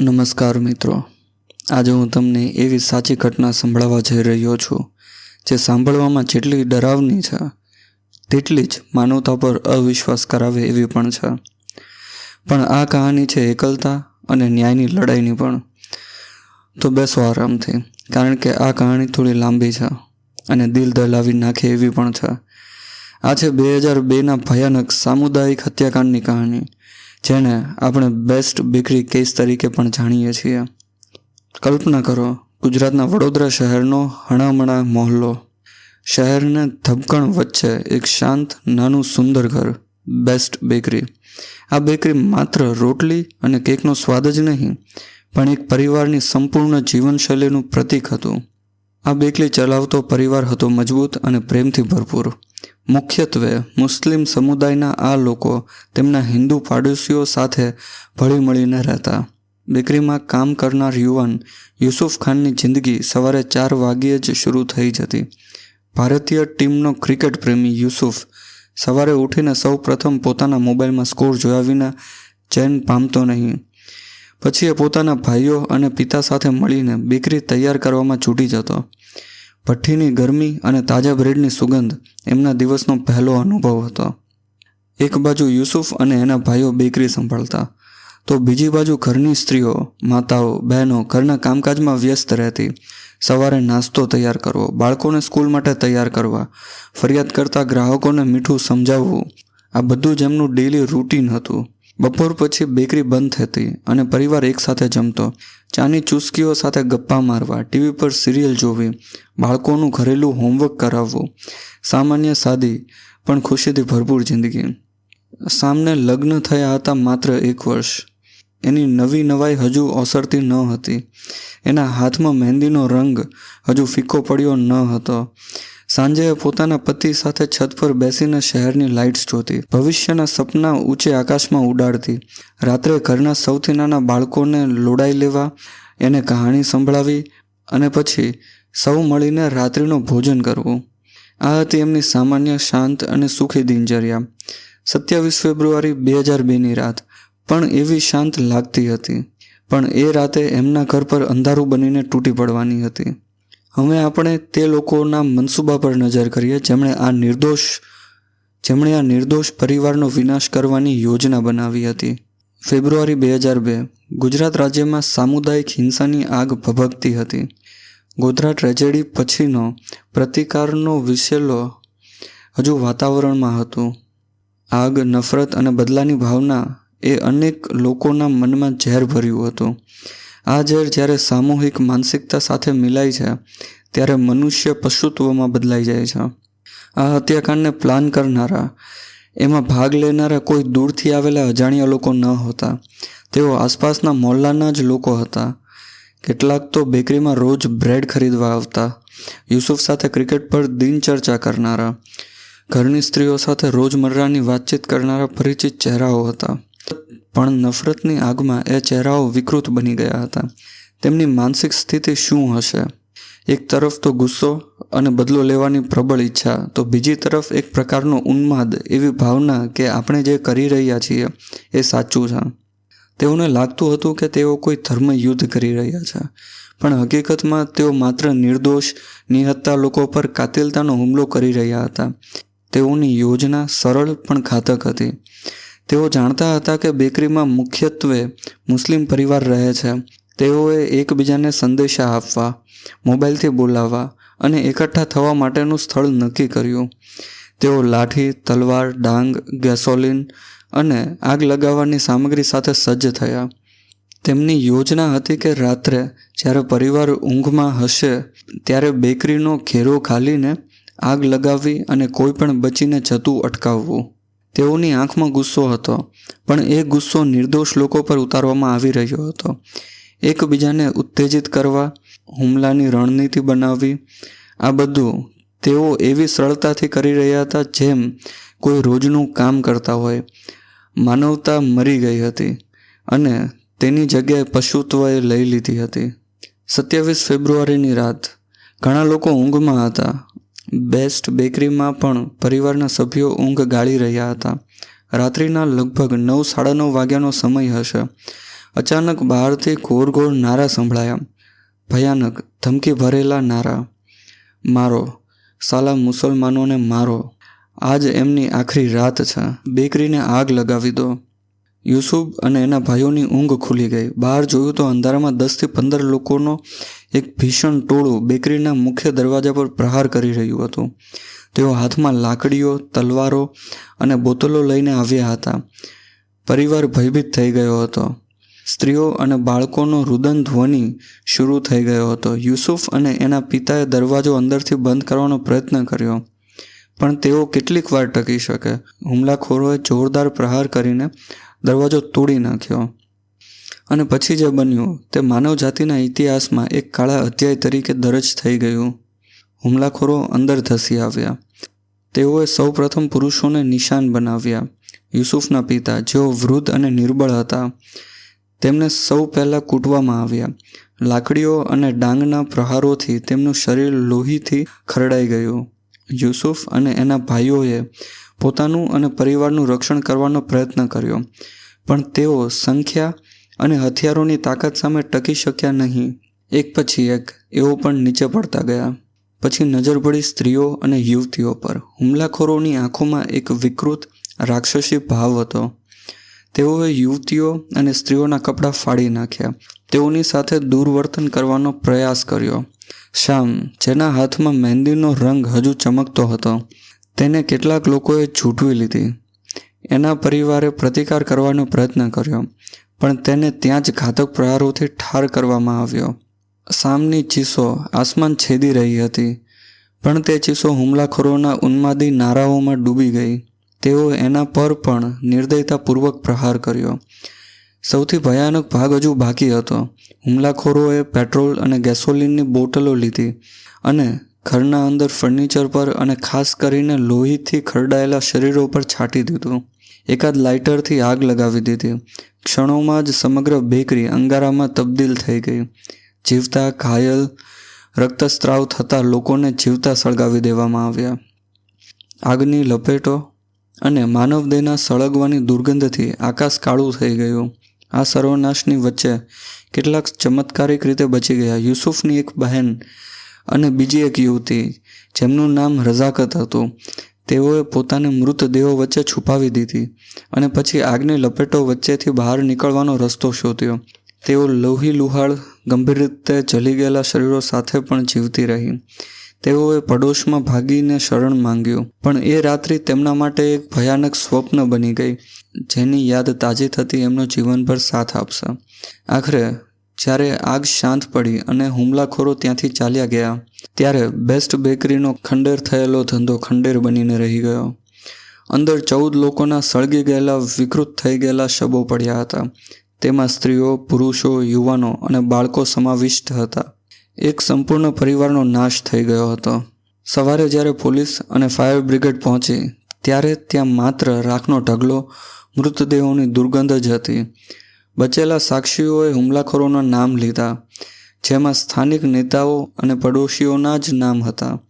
નમસ્કાર મિત્રો. આજે હું તમને એવી સાચી ઘટના સંભળાવવા જઈ રહ્યો છું, જે સાંભળવામાં જેટલી ડરાવની છે, તેટલી જ માનવતા પર અવિશ્વાસ કરાવે એવી પણ છે. પણ આ કહાની છે એકલતા અને ન્યાયની લડાઈની પણ. તો બેસો આરામથી, કારણ કે આ કહાણી થોડી લાંબી છે અને દિલ દલાવી નાખે એવી પણ છે. આ છે બે હજાર બેના ભયાનક સામુદાયિક હત્યાકાંડની કહાની. જેને આપણે બેસ્ટ બેકરી કેસ તરીકે પણ જાણીએ છીએ. કલ્પના કરો, ગુજરાતના વડોદરા શહેરનો હણામણા મોહલ્લો. શહેરને ધબકણ વચ્ચે એક શાંત, નાનું, સુંદર ઘર બેસ્ટ બેકરી આ બેકરી માત્ર રોટલી અને કેકનો સ્વાદ જ નહીં, પણ એક પરિવારની સંપૂર્ણ જીવનશૈલીનું પ્રતીક હતું. આ બેકરી ચલાવતો પરિવાર હતો મજબૂત અને પ્રેમથી ભરપૂર. મુખ્યત્વે મુસ્લિમ સમુદાયના આ લોકો તેમના હિન્દુ પાડોશીઓ સાથે ભળી મળીને રહેતા. બેકરીમાં કામ કરનાર યુવાન યુસુફ ખાનની જિંદગી સવારે ચાર વાગ્યે જ શરૂ થઈ જતી. ભારતીય ટીમનો ક્રિકેટ પ્રેમી યુસુફ સવારે ઉઠીને સૌ પ્રથમ પોતાના મોબાઈલમાં સ્કોર જોયા વિના ચેન પામતો નહીં. પછી એ પોતાના ભાઈઓ અને પિતા સાથે મળીને બેકરી તૈયાર કરવામાં છૂટી જતો. ભઠ્ઠીની ગરમી અને તાજા બ્રેડની સુગંધ એમના દિવસનો પહેલો અનુભવ હતો. એક બાજુ યુસુફ અને એના ભાઈઓ બેકરી સંભાળતા. તો બીજી બાજુ ઘરની સ્ત્રીઓ, માતાઓ, બહેનો ઘરના કામકાજમાં વ્યસ્ત રહેતી. સવારે નાસ્તો તૈયાર કરવો, બાળકોને સ્કૂલ માટે તૈયાર કરવા, ફરિયાદ કરતા ગ્રાહકોને મીઠું સમજાવવું, આ બધું જ એમનું ડેલી રૂટીન હતું. બપોર પછી બેકરી બંધ થતી અને પરિવાર એકસાથે જમતો. ચાની ચુસ્કીઓ સાથે ગપ્પા મારવા, ટીવી પર સિરિયલ જોવી બાળકોનું ઘરેલું હોમવર્ક કરાવવું, સામાન્ય સાદી પણ ખુશીથી ભરપૂર જિંદગી. સામને લગ્ન થયા હતા માત્ર એક વર્ષ. એની નવી નવાઈ હજુ ઓસરતી ન હતી. એના હાથમાં મહેંદીનો રંગ હજુ ફીકો પડ્યો ન હતો. સાંજે પોતાના પતિ સાથે છત પર બેસીને શહેરની લાઇટ્સ જોતી, ભવિષ્યના સપના ઊંચે આકાશમાં ઉડાડતી, રાત્રે ઘરના સૌથી નાના બાળકોને લોડાઈ લેવા, એને કહાણી સંભળાવી અને પછી સૌ મળીને રાત્રિનું ભોજન કરવું. આ હતી એમની સામાન્ય શાંત અને સુખી દિનચર્યા. સત્યાવીસ ફેબ્રુઆરી બે હજાર બેની રાત. પણ એવી શાંત લાગતી હતી. પણ એ રાતે એમના ઘર પર અંધારું બનીને તૂટી પડવાની હતી. હવે આપણે તે લોકોના મનસૂબા પર નજર કરીએ, જેમણે આ નિર્દોષ, જેમણે આ નિર્દોષ પરિવારનો વિનાશ કરવાની યોજના બનાવી હતી. ફેબ્રુઆરી બે હજાર બે. ગુજરાત રાજ્યમાં સામુદાયિક હિંસાની આગ ભભકતી હતી. ગોધરા ટ્રેજેડી પછીનો પ્રતિકારનો વિસેલો હજુ વાતાવરણમાં હતું. આગ, નફરત અને બદલાની ભાવના એ અનેક લોકોના મનમાં ઝેર ભર્યું હતું. આ ઝેર જ્યારે સામૂહિક માનસિકતા સાથે મિલાય છે, ત્યારે મનુષ્ય પશુત્વમાં બદલાઈ જાય છે. આ હત્યાકાંડને પ્લાન કરનારા, એમાં ભાગ લેનારા કોઈ દૂરથી આવેલા અજાણ્યા લોકો ન હતા. તેઓ આસપાસના મોહલ્લાના જ લોકો હતા. કેટલાક તો બેકરીમાં રોજ બ્રેડ ખરીદવા આવતા. યુસુફ સાથે ક્રિકેટ પર દિનચર્ચા કરનારા. ઘરની સ્ત્રીઓ સાથે રોજમર્રાની વાતચીત કરનારા પરિચિત ચહેરાઓ હતા. પણ નફરતની આગમાં એ ચહેરાઓ વિકૃત બની ગયા હતા. તેમની માનસિક સ્થિતિ શું હશે? એક તરફ તો ગુસ્સો અને બદલો લેવાની પ્રબળ ઈચ્છા, તો બીજી તરફ એક પ્રકારનો ઉન્માદ એવી ભાવના કે આપણે જે કરી રહ્યા છીએ એ સાચું છે. તેઓને લાગતું હતું કે તેઓ કોઈ ધર્મ યુદ્ધ કરી રહ્યા છે. પણ હકીકતમાં તેઓ માત્ર નિર્દોષ, નિહત્તા લોકો પર કાતિલતાનો હુમલો કરી રહ્યા હતા. તેઓની યોજના સરળ પણ ઘાતક હતી. તેઓ જાણતા હતા કે બેકરીમાં મુખ્યત્વે મુસ્લિમ પરિવાર રહે છે. તેઓએ એકબીજાને સંદેશા આપવા, મોબાઈલથી બોલાવવા અને એકઠા થવા માટેનું સ્થળ નક્કી કર્યું. તેઓ લાઠી, તલવાર, ડાંગ, ગેસોલિન અને આગ લગાવવાની સામગ્રી સાથે સજ્જ થયા. તેમની યોજના હતી કે રાત્રે જ્યારે પરિવાર ઊંઘમાં હશે, ત્યારે બેકરીનો ઘેરો ખાલીને આગ લગાવવી અને કોઈ પણ બચીને જતું અટકાવવું. તેઓની આંખમાં ગુસ્સો હતો, પણ એ ગુસ્સો નિર્દોષ લોકો પર ઉતારવામાં આવી રહ્યો હતો. એકબીજાને ઉત્તેજિત કરવા, હુમલાની રણનીતિ બનાવવી, આ બધું તેઓ એવી સરળતાથી કરી રહ્યા હતા જેમ કોઈ રોજનું કામ કરતા હોય. માનવતા મરી ગઈ હતી અને તેની જગ્યાએ પશુત્વએ લઈ લીધી હતી. સત્યાવીસ ફેબ્રુઆરીની રાત ઘણા લોકો ઊંઘમાં હતા. બેસ્ટ બેકરીમાં પણ પરિવારના સભ્યો ઊંઘ ગાળી રહ્યા હતા. રાત્રિના લગભગ નવ, સાડા નવ વાગ્યાનો સમય હશે. અચાનક બહારથી ઘોર નારા સંભળાયા. ભયાનક ધમકી ભરેલા નારા. મારો, સાલા મુસલમાનોને મારો આજ એમની આખરી રાત છે. બેકરીને આગ લગાવી દો. યુસુફ અને એના ભાઈઓની ઊંઘ ખુલી ગઈ. બહાર જોયું તો અંધારામાં દસથી પંદર લોકોનો એક ભીષણ ટોળું બેકરીના મુખ્ય દરવાજા પર પ્રહાર કરી રહ્યું હતું. તેઓ હાથમાં લાકડીઓ, તલવારો અને બોતલો લઈને આવ્યા હતા. પરિવાર ભયભીત થઈ ગયો હતો. સ્ત્રીઓ અને બાળકોનો રુદન ધ્વનિ શરૂ થઈ ગયો હતો. યુસુફ અને એના પિતાએ દરવાજો અંદરથી બંધ કરવાનો પ્રયત્ન કર્યો. પણ તેઓ કેટલીક વાર ટકી શકે. હુમલાખોરોએ જોરદાર પ્રહાર કરીને દરવાજો તોડી નાખ્યો. અને પછી જે બન્યું, તે માનવ જાતિના ઇતિહાસમાં એક કાળા અધ્યાય તરીકે દરજ થઈ ગયું. હુમલાખોરો અંદર ધસી આવ્યા. તેઓએ સૌપ્રથમ પુરુષોને નિશાન બનાવ્યા. યુસુફના પિતા, જેઓ વૃદ્ધ અને નિર્બળ હતા, તેમને સૌ પહેલાં કૂટવામાં આવ્યા. લાકડીઓ અને ડાંગના પ્રહારોથી તેમનું શરીર લોહીથી ખરડાઈ ગયું. યુસુફ અને એના ભાઈઓએ પોતાનું અને પરિવારનું રક્ષણ કરવાનો પ્રયત્ન કર્યો. પણ તેઓ સંખ્યા અને હથિયારોની તાકાત સામે ટકી શક્યા નહીં. એક પછી એક એઓ પણ નીચે પડતા ગયા. પછી નજર પડી સ્ત્રીઓ અને યુવતીઓ પર હુમલાખોરોની આંખોમાં એક વિકૃત, રાક્ષસી ભાવ હતો. તેઓએ યુવતીઓ અને સ્ત્રીઓના કપડાં ફાડી નાખ્યા. તેઓની સાથે દુર્વર્તન કરવાનો પ્રયાસ કર્યો. શામ જેના હાથમાં મહેંદીનો રંગ હજુ ચમકતો હતો, તેને કેટલાક લોકોએ છૂટવી લીધી. એના પરિવારે પ્રતિકાર કરવાનો પ્રયત્ન કર્યો, પણ તેને ત્યાં જ ઘાતક પ્રહારોથી ઠાર કરવામાં આવ્યો. શામની ચીસો આસમાન છેદી રહી હતી, પણ તે ચીસો હુમલાખોરોના ઉન્માદી નારાઓમાં ડૂબી ગઈ. તેઓ એના પર પણ નિર્દયતાપૂર્વક પ્રહાર કર્યો. સૌથી ભયાનક ભાગ હજુ બાકી હતો. હુમલાખોરોએ પેટ્રોલ અને ગેસોલિનની બોટલો લીધી અને ઘરના અંદર ફર્નિચર પર અને ખાસ કરીને લોહીથી ખરડાયેલા શરીરો પર છાંટી દીધું. એકાદ લાઇટરથી આગ લગાવી દીધી. ક્ષણોમાં જ સમગ્ર બેકરી અંગારામાં તબદીલ થઈ ગઈ. જીવતા ઘાયલ રક્તસ્ત્રાવ થતા લોકોને જીવતા સળગાવી દેવામાં આવ્યા. આગની લપેટો અને માનવદેહના સળગવાની દુર્ગંધથી આકાશ કાળું થઈ ગયું. આ સર્વનાશની વચ્ચે કેટલાક ચમત્કારિક રીતે બચી ગયા. યુસુફની એક બહેન અને બીજી એક યુવતી, જેમનું નામ રઝાકત હતું. તેઓએ પોતાને મૃતદેહો વચ્ચે છુપાવી દીધી અને પછી આગની લપેટો વચ્ચેથી બહાર નીકળવાનો રસ્તો શોધ્યો. તેઓ લોહી લુહાળ ગંભીર રીતે જલી ગયેલા શરીરો સાથે પણ જીવતી રહી. તેઓએ પડોશમાં ભાગીને શરણ માંગ્યું. પણ એ રાત્રિ તેમના માટે એક ભયાનક સ્વપ્ન બની ગઈ, જેની યાદ તાજી થતી એમનો જીવનભર સાથ આપશે. આખરે, જ્યારે આગ શાંત પડી અને હુમલાખોરો ત્યાંથી ચાલ્યા ગયા, ત્યારે બેસ્ટ બેકરીનો ખંડેર થયેલો ધંધો ખંડેર બનીને રહી ગયો. અંદર ચૌદ લોકોના સળગી ગયેલા, વિકૃત થઈ ગયેલા શબો પડ્યા હતા. તેમાં સ્ત્રીઓ, પુરુષો, યુવાનો અને બાળકો સમાવિષ્ટ હતા. એક સંપૂર્ણ પરિવારનો નાશ થઈ ગયો હતો. સવારે જ્યારે પોલીસ અને ફાયર બ્રિગેડ પહોંચી, ત્યારે ત્યાં માત્ર રાખનો ઢગલો, મૃતદેહોની દુર્ગંધ જ હતી. બચેલા સાક્ષીઓએ હુમલાખોરોના નામ લીધા, જેમાં સ્થાનિક નેતાઓ અને પડોશીઓના જ નામ હતા.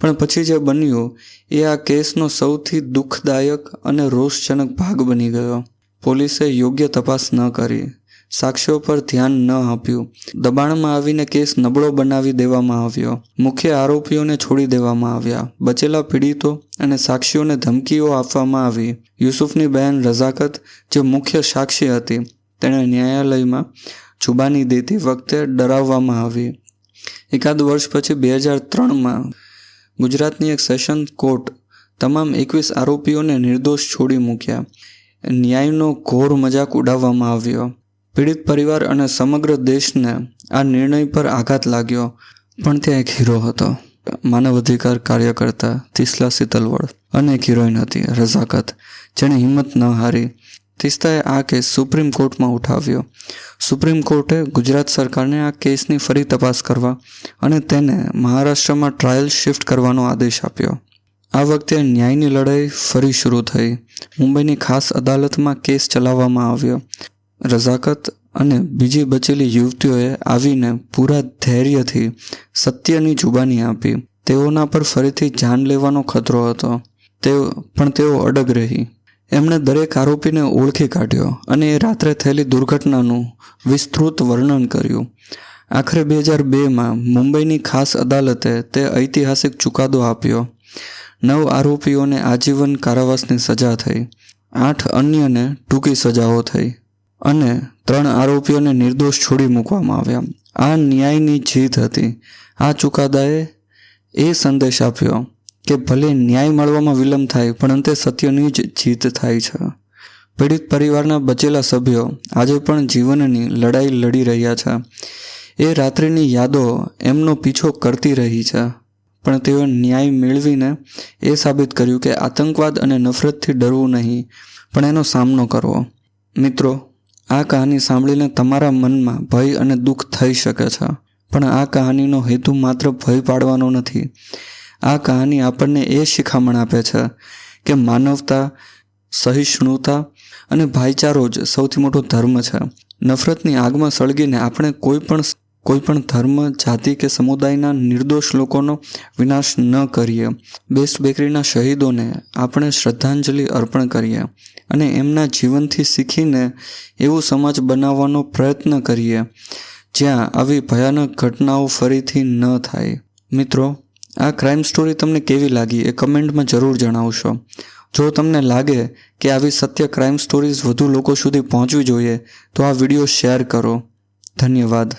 પણ પછી જે બન્યું, એ આ કેસનો સૌથી દુઃખદાયક અને રોષજનક ભાગ બની ગયો. પોલીસે યોગ્ય તપાસ ન કરી. સાક્ષીઓ પર ધ્યાન ન આપ્યું. દબાણમાં આવીને કેસ નબળો બનાવી દેવામાં આવ્યો. મુખ્ય આરોપીઓને છોડી દેવામાં આવ્યા. બચેલા પીડિતો અને સાક્ષીઓને ધમકીઓ આપવામાં આવી. યુસુફની બહેન રઝાકત, જે મુખ્ય સાક્ષી હતી, તેણે ન્યાયાલયમાં જુબાની દેતી વખતે ડરાવવામાં આવી. એકાદ વર્ષ પછી બે હજાર ત્રણમાં ગુજરાતની એક સેશન કોર્ટ તમામ એકવીસ આરોપીઓને નિર્દોષ છોડી મૂક્યા. ન્યાયનો ઘોર મજાક ઉડાવવામાં આવ્યો. પીડિત પરિવાર અને સમગ્ર દેશને આ નિર્ણય પર આઘાત લાગ્યો, પણ ત્યાં એક હીરો હતો. માનવ અધિકાર કાર્યકર્તા તિસલા સિતલવડ અને એક હિરોઈન હતી, રઝાકત, જેણે હિંમત ન હારી. તિસ્તાએ આ કેસ સુપ્રીમ કોર્ટમાં ઉઠાવ્યો. સુપ્રીમ કોર્ટે ગુજરાત સરકારને આ કેસની ફરી તપાસ કરવા અને તેને મહારાષ્ટ્રમાં ટ્રાયલ શિફ્ટ કરવાનો આદેશ આપ્યો. આ વખતે ન્યાયની લડાઈ ફરી શરૂ થઈ. મુંબઈની ખાસ અદાલતમાં કેસ ચલાવવામાં આવ્યો. રઝાકત અને બીજી બચેલી યુવતીઓએ આવીને પૂરા ધૈર્યથી સત્યની જુબાની આપી. તેઓના પર ફરીથી જાન લેવાનો ખતરો હતો. તેઓ, પણ તેઓ અડગ રહી. એમણે દરેક આરોપીને ઓળખી કાઢ્યો અને એ રાત્રે થયેલી દુર્ઘટનાનું વિસ્તૃત વર્ણન કર્યું. આખરે બે હજાર બેમાં મુંબઈની ખાસ અદાલતે તે ઐતિહાસિક ચુકાદો આપ્યો. નવ આરોપીઓને આજીવન કારાવાસની સજા થઈ. આઠ અન્યને ટૂંકી સજાઓ થઈ. અને ત્રણ આરોપીઓને નિર્દોષ છોડી મૂકવામાં આવ્યા. આ ન્યાયની જીત હતી. આ ચુકાદાએ એ સંદેશ આપ્યો કે ભલે ન્યાય મળવામાં વિલંબ થાય, પણ અંતે સત્યની જ જીત થાય છે. પીડિત પરિવારના બચેલા સભ્યો આજે પણ જીવનની લડાઈ લડી રહ્યા છે. એ રાત્રિની યાદો એમનો પીછો કરતી રહી છે. પણ તેઓ ન્યાય મેળવીને એ સાબિત કર્યું કે આતંકવાદ અને નફરતથી ડરવું નહીં, પણ એનો સામનો કરવો. મિત્રો આ કહાની સાંભળીને તમારા મનમાં ભય અને દુઃખ થઈ શકે છે. પણ આ કહાનીનો હેતુ માત્ર ભય પાડવાનો નથી. આ કહાની આપણને એ શિખામણ આપે છે કે માનવતા, સહિષ્ણુતા અને ભાઈચારો જ સૌથી મોટો ધર્મ છે. નફરતની આગમાં સળગીને આપણે કોઈ પણ કોઈ પણ ધર્મ, જાતિ કે સમુદાયના નિર્દોષ લોકોનો વિનાશ ન કરીએ. બેસ્ટ બેકરીના શહીદોને આપણે શ્રદ્ધાંજલિ અર્પણ કરીએ અને એમના જીવનથી શીખીને એવું સમાજ બનાવવાનો પ્રયત્ન કરીએ, જ્યાં આવી ભયાનક ઘટનાઓ ફરીથી ન થાય. મિત્રો, આ ક્રાઇમ સ્ટોરી તમને કેવી લાગી એ કમેન્ટમાં જરૂર જણાવશો. જો તમને લાગે કે આવી સત્ય ક્રાઇમ સ્ટોરીઝ વધુ લોકો સુધી પહોંચવી જોઈએ, તો આ વીડિયો શેર કરો. ધન્યવાદ.